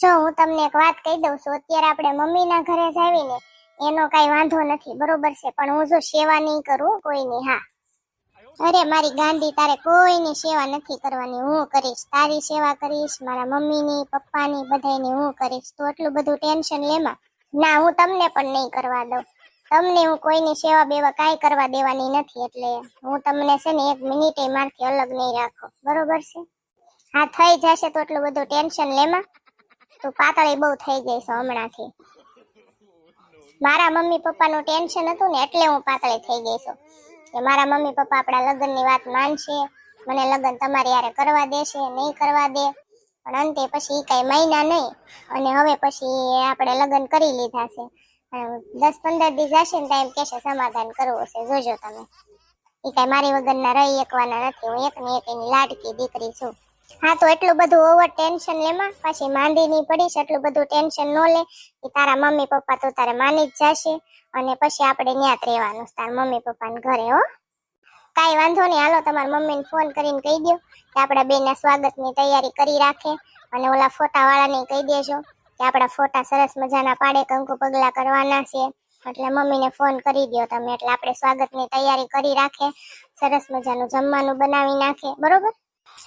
જો હું તમને એક વાત કહી દઉં છું, અત્યારે આપણે મમ્મીના ઘરે જ આવીને એનો કાંઈ વાંધો નથી, બરોબર છે? પણ હું જો સેવા નહીં કરું, કોઈની હા. અરે, મારી ગાંધી તારે કોઈની સેવા નથી કરવાની, હું કરીશ. તારી સેવા કરીશ, મારા મમ્મીની, પપ્પાની બધાની હું કરીશ. તું એટલું બધું ટેન્શન લેમાં ના, હું તમને પણ નહીં કરવા દઉં. તમને હું કોઈની સેવા બેવા કાંઈ કરવા દેવાની નથી, એટલે હું તમને છે ને એક મિનિટે મારથી અલગ નહીં રાખો. બરોબર છે? હા, થઈ જશે તો એટલું બધું ટેન્શન લેમાં તું પાતળી બહુ થઈ ગઈ છે હમણાંથી. મારા મમ્મી પપ્પાનું ટેન્શન હતું ને એટલે હું પાતળી થઈ ગઈ છું. કે મારા મમ્મી પપ્પા આપણા લગ્નની વાત માનશે, મને લગ્ન તમારે યારે કરવા દેશે, નહીં કરવા દે. પણ અંતે પછી કાંઈ મહિના નહીં. અને હવે પછી આપણે લગ્ન કરી લીધા છે. દસ પંદર દિવસ જશે ને ટાઈમ કહેશે સમાધાન કરવું છે જોજો તમે. એ કાંઈ મારી વગરના રહી એકવાના નથી. હું એકની એક એની લાડકી દીકરી છું. હા, તો એટલું બધું ઓવર ટેન્શન લેમાં પછી માંદી નહીં પડીશ, એટલું બધું ટેન્શન ન લે. એ તારા મમ્મી પપ્પા તો તારે માની જ જશે. અને પછી આપણે ન્યાત રહેવાનું તારા મમ્મી પપ્પાને ઘરે, હો. કાંઈ વાંધો નહીં, હાલો તમારા મમ્મીને ફોન કરીને કહી દો કે આપણા બેના સ્વાગતની તૈયારી કરી રાખે અને ઓલા ફોટાવાળાને કહી દેજો કે આપણા ફોટા સરસ મજાના પાડે, કંકુ પગલા કરવાના છે. એટલે મમ્મીને ફોન કરી દો તમે, એટલે આપણે સ્વાગતની તૈયારી કરી રાખે, સરસ મજાનું જમવાનું બનાવી નાખે. બરોબર?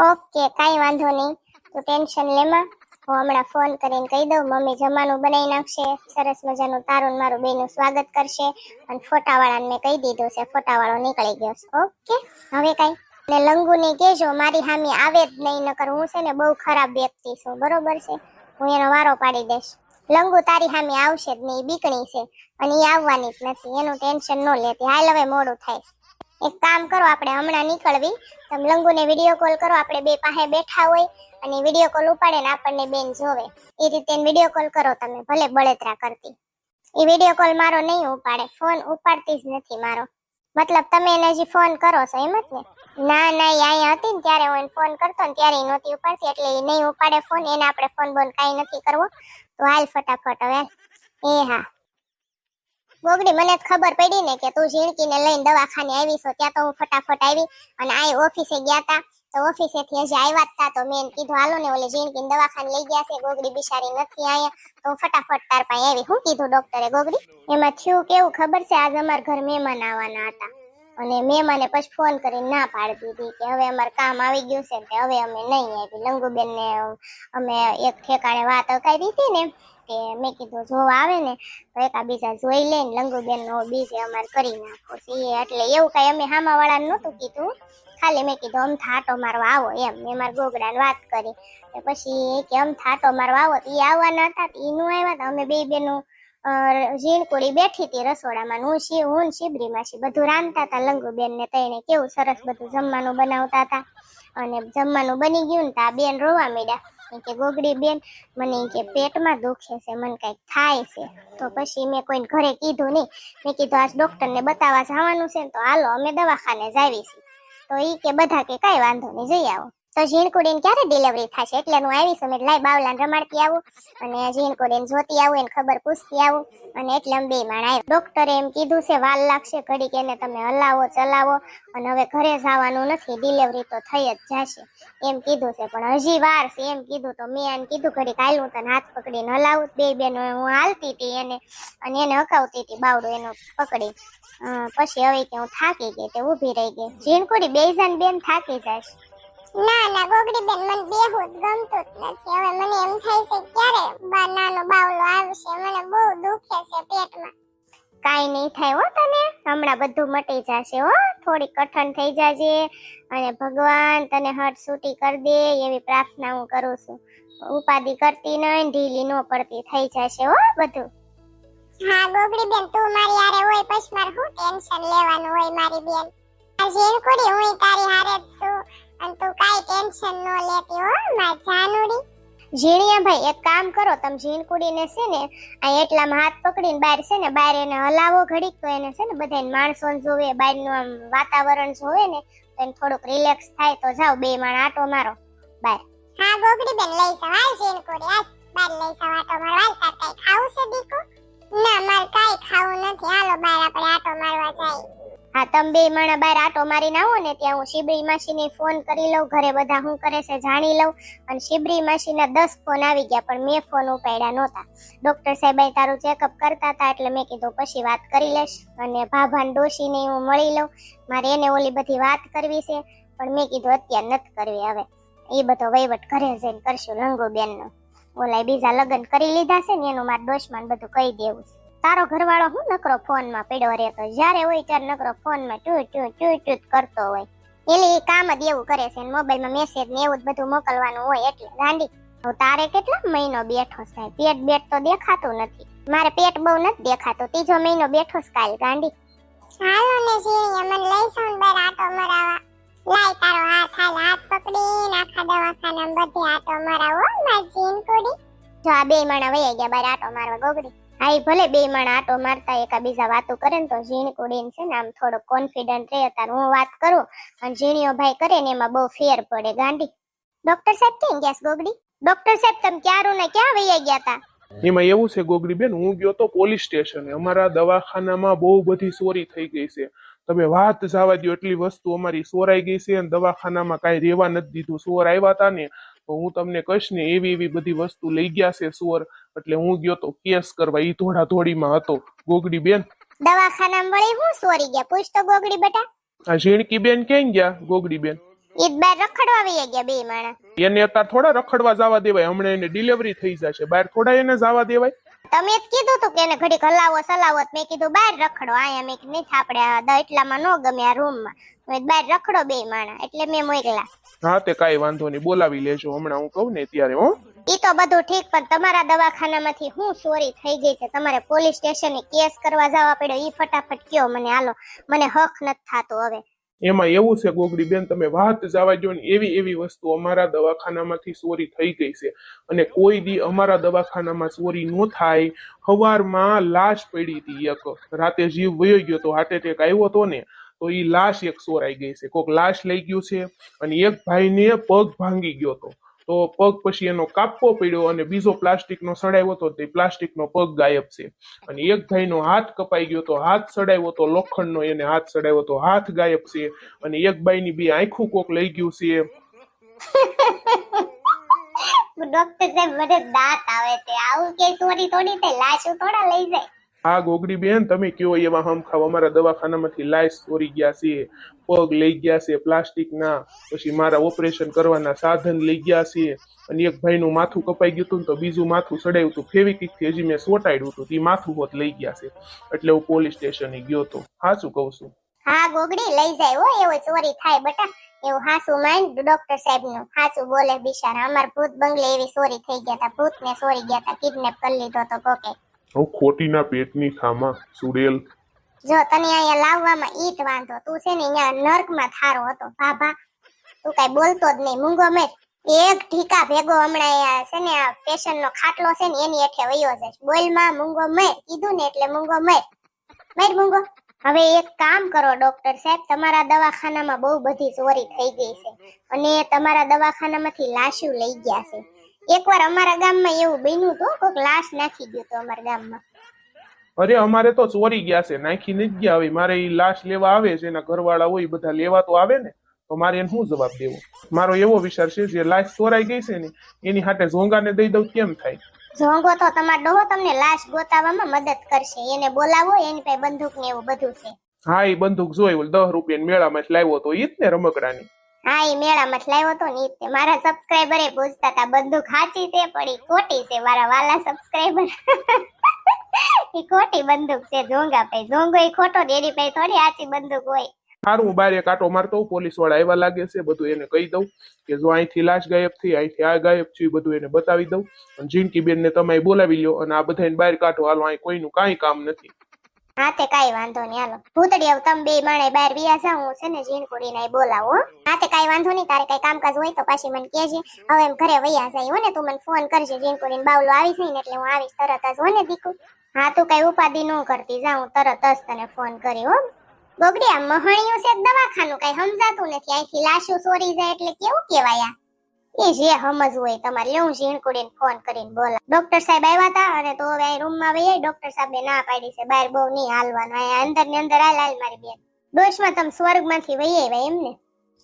ઓકે, કાંઈ વાંધો નહીં. તું ટેન્શન લેમાં. હું હમણાં ફોન કરીને કહી દઉં, મમ્મી જમવાનું બનાવી નાખશે. સરસ મજાનું તારું મારું બેનું સ્વાગત કરશે. અને ફોટાવાળાને કહી દીધું છે, ફોટાવાળો નીકળી ગયો છે. ઓકે, હવે કાંઈ. ને લંગુને કહેજો, મારી હામી આવે જ નહીં, નકર હું છે ને બહુ ખરાબ વ્યક્તિ છું. બરોબર છે? હું એનો વારો પાડી દઈશ. લંગુ તારી હામી આવશે જ નહીં, બીકણી છે. અને એ આવવાની જ નથી. એનું ટેન્શન ન લેતી હાલ હવે મોડું થાય એક કામ કરો, આપણે હમણાં નીકળવી. તમે વીડિયો કોલ કરો, આપણે બે પાસે બેઠા હોય અને વીડિયો કોલ ઉપાડે ને આપણને બેન જોવે. એ રીતે વીડિયો કોલ કરો તમે, ભલે બળતરા કરતી. એ વીડિયો કોલ મારો નહીં ઉપાડે ફોન ઉપાડતી જ નથી મારો. મતલબ તમે એને હજી ફોન કરો છો, એમ જ ને? ના ના, એ અહીંયા હતી ને ત્યારે હું ફોન કરતો ને ત્યારે એ નહોતી ઉપાડતી, એટલે એ નહીં ઉપાડે ફોન એને આપણે ફોન બોન કાંઈ નથી કરવો. તો હાલ ફટાફટ હવે, એ હા. ગોગડી મને ખબર પડી ને કે તું ઝીણકીને લઈને દવાખાને આવી છો. ત્યાં તો હું ફટાફટ આવી અને આ ઓફિસે ગયા તા. તો ઓફિસેથી હજી આવ્યા હતા તો મેં કીધું, હાલો ને ઓલે ઝીણકીને દવાખાને લઈ ગયા છે. ગોગડી બિચારી નથી અહીંયા તો ફટાફટ તાર પાસે આવી. હું કીધું ડોક્ટરે ગોગડી? એમાં થયું કેવું ખબર છે? આજ અમારા ઘર મહેમાન આવવાના હતા. અને મહેમાને પછી ફોન કરીને ના પાડી દીધી કે હવે અમારે કામ આવી ગયું છે કે હવે અમે નહીં આવી. લંગુબેનને અમે એક ઠેકાણે વાત અકાવી હતી ને કે મેં કીધું જોવા આવે ને, તો એકા બીજા જોઈ લે ને લંગુબેન નો બીજે અમારે કરી નાખો છીએ એટલે એવું કઈ અમે હામા વાળાને નહોતું કીધું. ખાલી મેં કીધું, અમ થાટો મારવા આવો એમ. મેં મારા ગોગડાને વાત કરી. તો પછી એ કે, અમ થાટો મારવા આવો. ઈ આવવાના હતા એ નું આવ્યા હતા. અમે બે બેનું ઝીણકુડી બેઠી હતી રસોડામાં. હું શી, હું શિબરીમાં છી બધું રાંધતા હતા લંગુબેન ને. તઈને કેવું સરસ બધું જમવાનું બનાવતા હતા. અને જમવાનું બની ગયું ને, તો આ બેન રોવા માંડ્યા. કે ગોગડી બેન મને કે પેટમાં દુખે છે, મને કંઈક થાય છે. તો પછી મેં કોઈને ઘરે કીધું નહીં. મેં કીધું આજ ડૉક્ટરને બતાવવા જવાનું છે તો હાલો અમે દવાખાને જ છીએ તો એ કે બધા કે કઈ વાંધો નહીં, જઈ આવો. તો ઝીણકુડીને ક્યારે ડિલિવરી થશે? એટલે હું આવી છું, મેં લાઈ બાવલાને રમાડતી આવું અને ઝીણકુડીને જોતી આવું, એને ખબર પૂછતી આવું અને એટલે અમે બે માણ આવ્યા. ડોક્ટરે એમ કીધું છે, વાલ લાગશે ઘડીક, એને તમે હલાવો, ચલાવો અને હવે ઘરે જવાનું નથી ડિલિવરી તો થઈ જ જશે. એમ કીધું છે, પણ હજી વાર છે. એમ કીધું તો મેં એને કીધું, ઘડીક હાલું તને હાથ પકડીને હલાવું બે બેનો હું હાલતી હતી એને અને એને હકાવતી હતી બાવડું એનો પકડી. પછી હવે કે હું થાકી ગઈ, તે ઊભી રહી ગઈ. ઝીણકુડી બે જણ બેન થાકી જાય ના ના ગોગડી બેન મને બેહું જ ગમતું જ નથી. હવે મને એમ થાય છે ક્યારે બા નાનો બાવલો આવશે? મને બહુ દુખે છે પેટમાં. કાઈ નહીં થાય હો તને. હમણાં બધું મટી જશે હો. થોડી કઠણ થઈ જાજે. અને ભગવાન તને હટ છૂટી કરી દે એવી પ્રાર્થના હું કરું છું. ઉપાધિ કરતી નહીં ઢીલી ન પડતી થઈ જશે હો બધું. હા ગોગડી બેન તું મારી હારે હોય પછી મારે શું ટેન્શન લેવાનું હોય મારી બેન? આ ઝીણકુડી હું તારી હારે જ અને તું કાઈ ટેન્શન ન લેતી હો, મારી જાનુડી. ઝીણિયા ભાઈ, એક કામ કરો, તમે ઝીણકુડીને છે ને, આ એટલામાં હાથ પકડીને બહાર છે ને, બહાર એને હલાવો ઘડીક, તો એને છે ને બધા માણસો જોવે, બહારનું આમ વાતાવરણ જોવે ને, તો એને થોડુંક રિલેક્સ થાય, તો જાઓ, બે માણ આટો મારો બહાર હા, ગોગડી બેન, લઈ જાવ હાલ ઝીણકુડી, હાલ, બાર લઈ જાવ આટો મારવા તાર કાઈ ખાવું છે દીકુ? ના, મારે કાઈ તમે બે માણા બાર આટો મારીને આવો ને ત્યાં હું શિબરી માસીને ફોન કરી લઉં, ઘરે બધા શું કરે છે જાણી લઉં. અને શિબરી માસીના દસ ફોન આવી ગયા, પણ મેં ફોન ઉપાડ્યા નહોતા. ડોક્ટર સાહેબે તારું ચેકઅપ કરતા હતા, એટલે મેં કીધું પછી વાત કરી લઈશ અને ભાભાન ડોશીને હું મળી લઉં. મારે એને ઓલી બધી વાત કરવી છે, પણ મેં કીધું અત્યારે નથી કરવી હવે. એ બધો વહીવટ ઘરે જઈને કરશું લંગુબેનનો. ઓલા બીજા લગ્ન કરી લીધા છે ને, એનું મારા દોષમાં બધું કહી દેવું છે. તારો ઘરવાળો હું નકરો ફોનમાં પડ્યો રહેતો? જ્યારે હોય ત્યારે નકરો ફોનમાં ટુ ટુ ટુ ટુ કરતો હોય. એટલે એ કામ જ એવું કરે છે મોબાઈલમાં મેસેજ ને એવું જ બધું મોકલવાનું હોય એટલે. ગાંડી હવે તારે કેટલા મહિનો બેઠો છે? પેટ બેટ તો દેખાતું નથી. મારે પેટ બહુ નથી દેખાતું. ત્રીજો મહિનો બેઠો છે કાલ ગાંડી. હાલો ને ઝીણી મને લઈ જાઉં બર આટો મરાવા. લાય તારો હાથ હાલ હાથ પકડી આખા દવાખાના બધે આટો મરાવો મારી જીનકુડી જો આ બે માણા વયા ગયા બાર આટો મારવા ગોગડી. હા ભલે બે માણા આટો મારતા એકાબીજા વાતો કરે ને તો ઝીણ કુડીને છે ને આમ થોડો કોન્ફિડન્ટ રહે તાર હું વાત કરું અને ઝીણીઓ ભાઈ કરે ને એમાં બહુ ફેર પડે. ગાંડી ડોક્ટર સાહેબ કેમ ગયા ગોગડી? ડોક્ટર સાહેબ, તમે ક્યારું ને ક્યાં વયા ગયા હતા એમાં એવું છે ગોગડીબેન હું ગયો તો પોલીસ સ્ટેશન. અમારા દવાખાનામાં બહુ બધી ચોરી થઈ ગઈ છે. તમે વાત જવા દો એટલી વસ્તુ અમારી ચોરાઈ ગઈ છે અને દવાખાનામાં કાંઈ રહેવા નથી દીધું. ચોર આવ્યા હતા ને તો હું તમને કહીશ ને એવી એવી બધી વસ્તુ લઈ ગયા છે સુવર. એટલે હું ગયો તો કેસ કરવા ઈ ધોડા ધોડીમાં હતો. ગોગડી બેન દવાખાનામાં વળી હું સોરી ગયા? પૂછ તો ગોગડી બેટા. આ ઝીણકી બેન ક્યાં ગયા ગોગડી બેન ઈદ બાર રખડવા વયા ગયા બે માણા એને અત્યારે થોડા રખડવા જવા દેવાય. હમણાં એને ડિલિવરી થઈ જશે. બહાર થોડા એને જવા દેવાય? તમે જ કીધું તું કે એને ઘડીક હલાવો સલાવો મેં કીધું બહાર રખડો આયા મેં નહીં થાપડે એટલામાં ન ગમે આ રૂમમાં. મેં બહાર રખડો બે માણા. એટલે મેં મોકલા હા તે કાંઈ વાંધો નહીં બોલાવી લેજો. હમણાં હું કહું ને ત્યારે હો. ઈ તો બધું ઠીક પણ તમારા દવાખાનામાંથી હું ચોરી થઈ ગઈ છે. તમારે પોલીસ સ્ટેશને કેસ કરવા જવા પડ્યો. ઈ ફટાફટ કયો મને હાલો મને હક નથી થાતો હવે. એમાં એવું છે ગોગડી તમે વાત જવા જો ને એવી એવી વસ્તુ અમારા દવાખાનામાંથી ચોરી થઈ ગઈ છે. અને કોઈ દી અમારા દવાખાનામાં ચોરી ન થાય. સવારમાં લાશ પડી હતી એક. રાતે જીવ વયો ગયો તો હાર્ટ એટેક આવ્યો હતો ને, તો એ લાશ એક ચોરાઈ ગઈ છે. કોક લાશ લઈ ગયું છે અને એક ભાઈને પગ ભાંગી ગયો હતો. તો પગ પછી એનો કાપવો પડ્યો અને બીજો પ્લાસ્ટિકનો સડાવ્યો તો તે પ્લાસ્ટિકનો પગ ગાયબ છે. અને એક ભાઈનો હાથ કપાઈ ગયો તો હાથ સડાવ્યો તો લોખંડનો એને હાથ સડાવ્યો તો હાથ ગાયબ છે. અને એક બાઈની બે આંખું કોક લઈ ગયું છે. ડોક્ટર સાહેબ, મને દાંત આવે છે. આવું કે ચોરી થોડી તે લાશું થોડા લઈ જાય. આ ગોગડી બેન, તમે કયો એવા હમ ખાવ? અમારા દવાખાનામાંથી લાઈસ ચોરી ગયા છે, પગ લઈ ગયા છે, પ્લાસ્ટિકના, પછી મારા ઓપરેશન કરવાના સાધન લઈ ગયા છે, અને એક ભાઈનું માથું કપાઈ ગયું હતું તો બીજું માથું સડાયું હતું. ફેવિકિકથી હજી મેં સોટાડ્યું હતું તે માથું હોત લઈ ગયા છે. એટલે હું પોલીસ સ્ટેશને ગયો તો. સાચું કહું છું? હા, ગોગડી, લઈ જાય હો, એવો ચોરી થાય બટા, એવું હાસું માઇન્ડ ડોક્ટર સાહેબનું હાસું બોલે બિચારા, અમાર ભૂત બંગલે એવી ચોરી થઈ ગયા હતા ભૂત ને ચોરી ગયા હતા કિડનેપ કરી લીધો તો કોકે. હું ખોટીના પેટની ખામાં સુડેલ. જો તને અહીંયા લાવવામાં ઈ જ વાંધો, તું છે ને અહીંયા નર્કમાં થારો હતો. બાબા તું કઈ બોલતો જ નહીં. મૂંગો મેં એક ઢીકા ભેગો હમણાં છે ને આ પેશન નો ખાટલો છે ને એની હેઠે વયો જાય બોલમાં મૂંગો મેં, કીધું ને એટલે મૂંગો મેં. મેં મૂંગો. હવે એક કામ કરો ડોક્ટર સાહેબ, તમારા દવાખાનામાં બહુ બધી ચોરી થઈ ગઈ છે. અને તમારા દવાખાનામાંથી લાશું લઈ ગયા છે. એકવાર અમારા ગામમાં એવું બન્યું હતું કોક લાશ નાખી ગયો તો અમારા ગામમાં. અરે અમારે તો ચોરી ગયા છે નાખી નથી ગયા. હવે મારે એ લાશ લેવા આવે છે એના ઘરવાળા હોય બધા લેવા તો આવે ને તો મારે એને શું જવાબ દેવો? મારો એવો વિચાર છે જે લાશ ચોરાઈ ગઈ છે ને એની હાટે ઝોંગાને દઈ દઉં કેમ થાય? ઝોંગો તો તમારો ડોહો તમને લાશ ગોતાવામાં મદદ કરશે. એને બોલાવો એની પાસે બંદૂક ને એવું બધું છે. હા એ બંદૂક જોઈ દસ રૂપિયા મેળામાં લાવ્યો તો ઈ જ ને રમકડાની. હા એ મેળામાં લાવ્યો તો ને તે. મારા સબસ્ક્રાઇબરે પૂછતા હતા બંદૂક સાચી છે પણ ખોટી છે? મારા વાલા સબસ્ક્રાઇબર ઈ ખોટી બંદૂક છે, ઝોંગા પે ઝોંગો ઈ ખોટો એની પાસે થોડી આચી બંદૂક હોય. સારું હું બારે કાંટો મારતો પોલીસવાળા આવ્યા લાગે છે, બધું એને કહી દઉં કે જો અહીંથી લાશ ગાયબ થઈ, અહીંથી આ ગાયબ થયું બધું એને બતાવી દઉં. અને જીનકી બેન ને તમે બોલાવી લ્યો અને આ બધાને બહાર કાઢો હાલો, અહીં કોઈનું કાંઈ કામ નથી. હા, તે કઈ વાંધો નહીં. હાલો. ભૂતડી તમે બે માણે બહાર વિયા જાઓ, હું છે ને ઝીણકુડી ને બોલાવો, હો. તે કાંઈ વાંધો નહીં. તારે કઈ કામકાજ હોય તો પાછી મને કહેજે. હવે એમ ઘરે વૈયા જાય ને, તું મને ફોન કરજે. ઝીણકુડીને બાવલો આવી જાય ને એટલે હું આવીશ તરત જ, હો ને, દીકુ. હા, તું કઈ ઉપાધિ ન કરતી. જા, હું તરત જ તને ફોન કરી, હો. બોગડી, આ મહણિયું છે દવાખાનું, કઈ સમજાતું નથી. અહીંથી લાશું ચોરી જાય એટલે કેવું કહેવાય આ? એ જે સમજવું હોય તમારે લેવું ઝીણકુડીને ફોન કરીને બોલા. ડોક્ટર સાહેબ આવ્યા હતા અને તો હવે રૂમમાં વહી ડોક્ટર સાહેબે ના પાડી છે, બહાર બહુ નહીં હાલવાનું અહીંયા અંદર ને અંદર હાલ હાલ મારી બેન. ડોશમાં તમે સ્વર્ગમાંથી વહી આવ્યા એમને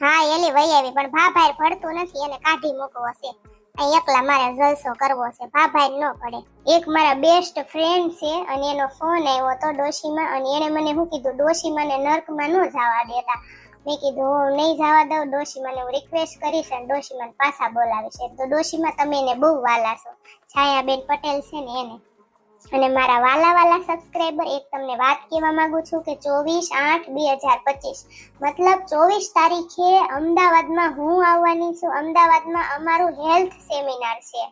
હા, એલી વહી આવી, પણ ભાભાઈ ભરતું નથી, એને કાઢી મૂકવો છે. અહીં એકલા મારે જલસો કરવો છે ભાભાઈ ન પડે. એક મારા બેસ્ટ ફ્રેન્ડ છે અને એનો ફોન આવ્યો હતો ડોશીમાં અને એને મને શું કીધું? ડોશીમાં ને નર્કમાં ન જવા દેતા. મેં કીધું, હું નહીં જવા દઉં, ડોશીમાને હું રિક્વેસ્ટ કરીશ અને ડોશીમાને પાછા બોલાવીશ. એમ તો ડોશીમાં તમે એને બહુ વાલા છો. છાયાબેન પટેલ છે ને એને. અને મારા વાલા વાલા સબસ્ક્રાઈબર એક તમને વાત કહેવા માંગુ છું કે ચોવીસ આઠ બે હજાર પચીસ. મતલબ ચોવીસ તારીખે અમદાવાદમાં હું આવવાની છું. અમદાવાદમાં અમારું હેલ્થ સેમિનાર છે.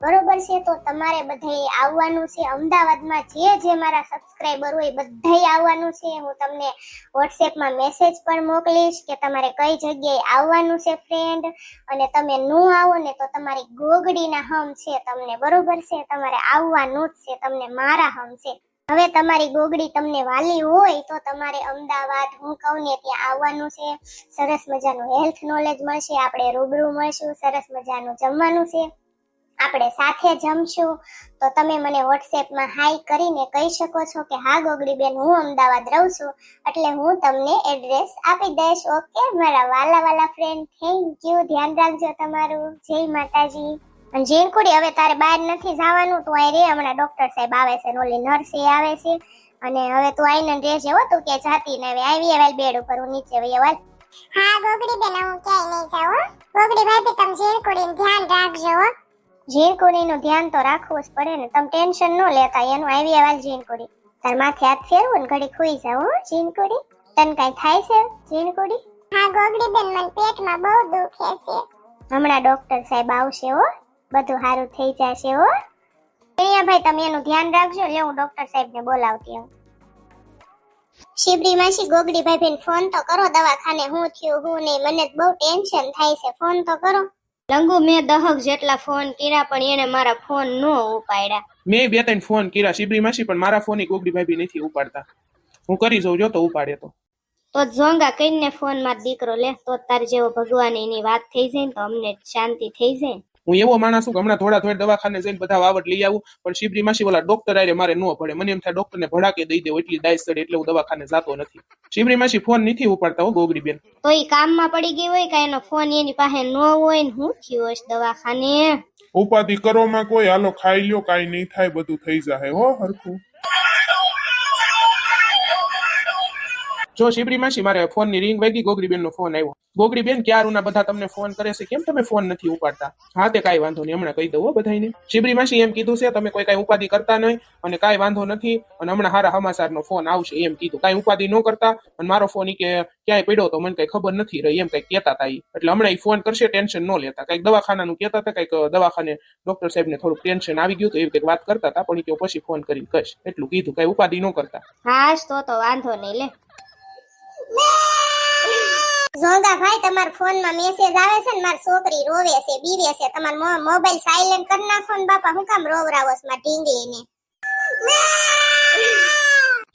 બરોબર છે, તો તમારે બધાએ આવવાનું છે. અમદાવાદમાં જે જે મારા સબસ્ક્રાઈબર હોય બધાય આવવાનું છે. હું તમને વોટ્સએપમાં મેસેજ પણ મોકલીશ કે તમારે કઈ જગ્યાએ આવવાનું છે ફ્રેન્ડ અને તમે ન આવો ને તો તમારી ગોગડીના હમ છે તમને, બરોબર છે? તમારે આવવાનું જ છે, તમને મારા હમ છે. હવે તમારી ગોગડી તમને વાલી હોય તો તમારે અમદાવાદ, હું કહું ને ત્યાં આવવાનું છે. સરસ મજાનું હેલ્થ નોલેજ મળશે, આપણે રૂબરૂ મળશું, સરસ મજાનું જમવાનું છે. આપણે સાથે જમશું, તો તમે મને વોટ્સએપમાં હાઈ કરીને કહી શકો છો કે, હા ગોગડી બેન હું અમદાવાદ રહું છું, એટલે હું તમને એડ્રેસ આપી દઈશ. ઓકે મારા વાલા વાલા ફ્રેન્ડ થેન્ક યુ ધ્યાન રાખજો તમારું. જય માતાજી. અને જીણકુડી, હવે તારે બહાર નથી જવાનું, તું અહીં રે. હમણાં ડોક્ટર સાહેબ આવે છે ઓલી નર્સ આવે છે. અને હવે તું આઈને રહેજે હો, તું કે જાતી ને હવે આવી હવે બેડ ઉપર, હું નીચે વઈ આવાલ હા ગોગડી બેન હું ક્યાંય નહીં જાઉં ગોગડી ભાભી, તમે ઝીણકુડીનું ધ્યાન રાખજો હો. ઝીણકુડીનું ધ્યાન તો રાખવું જ પડે ને. તમે ટેન્શન ન લેતા એનું આવી આવાલ જીનકુડી તાર માથે હાથ ફેરવું ને ઘડી ખુઈ જાવ હો ઝીણકુડી તને કઈ થાય છે જીનકુડી હા ગોગડી બેન મને પેટમાં બહુ દુખે છે. હમણાં ડોક્ટર સાહેબ આવશે હો. બધું સારું થઈ જશે હો. પ્રિયા ભાઈ તમે એનું ધ્યાન રાખજો લે હું ડોક્ટર સાહેબને બોલાવતી હું શિબરી માસી ગોગડી ભાઈ ફોન તો કરો દવાખાને હું થયું હું નહીં મને બહુ ટેન્શન થાય છે. ફોન તો કરો. લંગુ મેં દહક જેટલા ફોન કર્યા પણ એને મારા ફોન નો ઉપાડ્યા. મેં બે ત્રણ ફોન કર્યા શિબરી માસી પણ મારા ફોન ગોગડી ભાભી નથી ઉપાડતા. હું કરી જોઉં જો તો ઉપાડે તો. તો ઝોંગા કઈને ફોનમાં દીકરો લે તો તાર જેવો ભગવાન એની વાત થઈ જાય ને તો અમને શાંતિ થઈ જાય હું એવો માણસ છું કે હમણાં થોડા થોડા દવાખાને જઈને બધા વાવટ લઈ આવું પણ શિબરી માસી ઓલા ડોક્ટર આરે મારે ન પડે મને એમ થાય ડોક્ટરને ભડાકે દઈ દેવો એટલી દાય ચડે એટલે હું દવાખાને જતો નથી. શિબરી માસી ફોન નથી ઉપાડતા હો ગોગરી બેન તો એ કામમાં પડી ગઈ હોય કે એનો ફોન એની પાસે ન હોય ને હું થયું હશે દવાખાને? ઉપાધિ કરોમાં કોઈ હાલો ખાઈ લ્યો કાઈ નહીં થાય બધું થઈ જાય હો હરખું. જો શિબરી માસી, મારે ફોનની રિંગ વાગી ગોગડી નો ફોન આવ્યો. ગોગરીબેન, ક્યાં રૂના બધા તમને ફોન કરે છે? કેમ તમે ફોન નથી ઉપાડતા? હા, તે કાંઈ વાંધો નહીં, હમણાં કહી દઉં બધાને શિબરી એમ કીધું છે, તમે કોઈ કાંઈ ઉપાધિ કરતા નહીં અને કાંઈ વાંધો નથી અને હમણાં હારા હમાસાર નો ફોન આવશે, એમ કીધું. કાંઈ ઉપાધિ ન કરતા અને મારો ફોન એ કે ક્યાંય પડ્યો તો મને કઈ ખબર નથી રહી, એમ કઈ કહેતા હતા એટલે હમણાં ઈ ફોન કરશે, ટેન્શન ન લેતા. કંઈક દવાખાનાનું કહેતા હતા કંઈક દવાખાને ડોક્ટર સાહેબને થોડુંક ટેન્શન આવી ગયું તો એવી કંઈક વાત કરતા હતા પણ કે પછી ફોન કરીને કહીશ. એટલું કીધું, કઈ ઉપાધિ ન કરતા. હા તો તો વાંધો નહીં લે. ઝોંગા ભાઈ, તમારા ફોનમાં મેસેજ આવે છે ને, મારી છોકરી રોવે છે, બીવે છે. તમારો મોબાઈલ સાયલેન્ટ કરી નાખો ને બાપા, હું કામ રોવરાવો છો મારી ઢીંગલીને.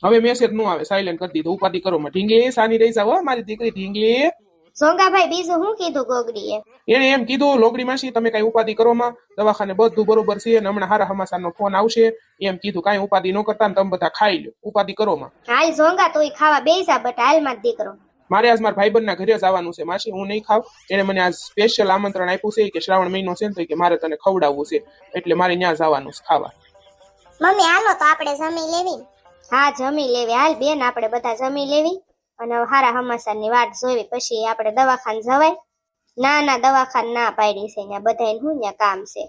હવે મેસેજનું આવે સાયલેન્ટ કરી દીધું. ઉપાધિ કરો માં ઢીંગલી, સાની રહી જાવ મારી દીકરી ઢીંગલી. ઝોંગાભાઈ બીજું શું કીધું ગોગડીએ? એને એમ કીધું લોગડી માસી તમે કઈ ઉપાધિ કરો માં? દવાખાને બધું બરોબર છે ને હમણાં હારા હમાસાર નો ફોન આવશે. એમ કીધું કઈ ઉપાધિ ન કરતા ને તમે બધા ખાઈ લો ઉપાધિ કરો માં. હાલ સોંગા તોય ખાવા બેસા બટ હાલમાં દીકરો. મારે આજ મારા ભાઈબંધ ના ઘરે જવાનું છે માસી હું નહીં ખાવ. એને મને આજ સ્પેશિયલ આમંત્રણ આપ્યું છે કે શ્રાવણ મહિનો છે ને તો કે મારે તને ખવડાવવું છે એટલે મારે ત્યાં જવાનું છે ખાવા. મમ્મી હાલો તો આપણે જમી લેવી હા જમી લેવી. હાલ બેન આપણે બધા જમી લેવી. અને હારા હમાસાની વાટ જોવી, પછી આપણે દવાખાને જવાય. ના ના દવાખાને ના પાડી છે ત્યાં બધાને શું ત્યાં કામ છે.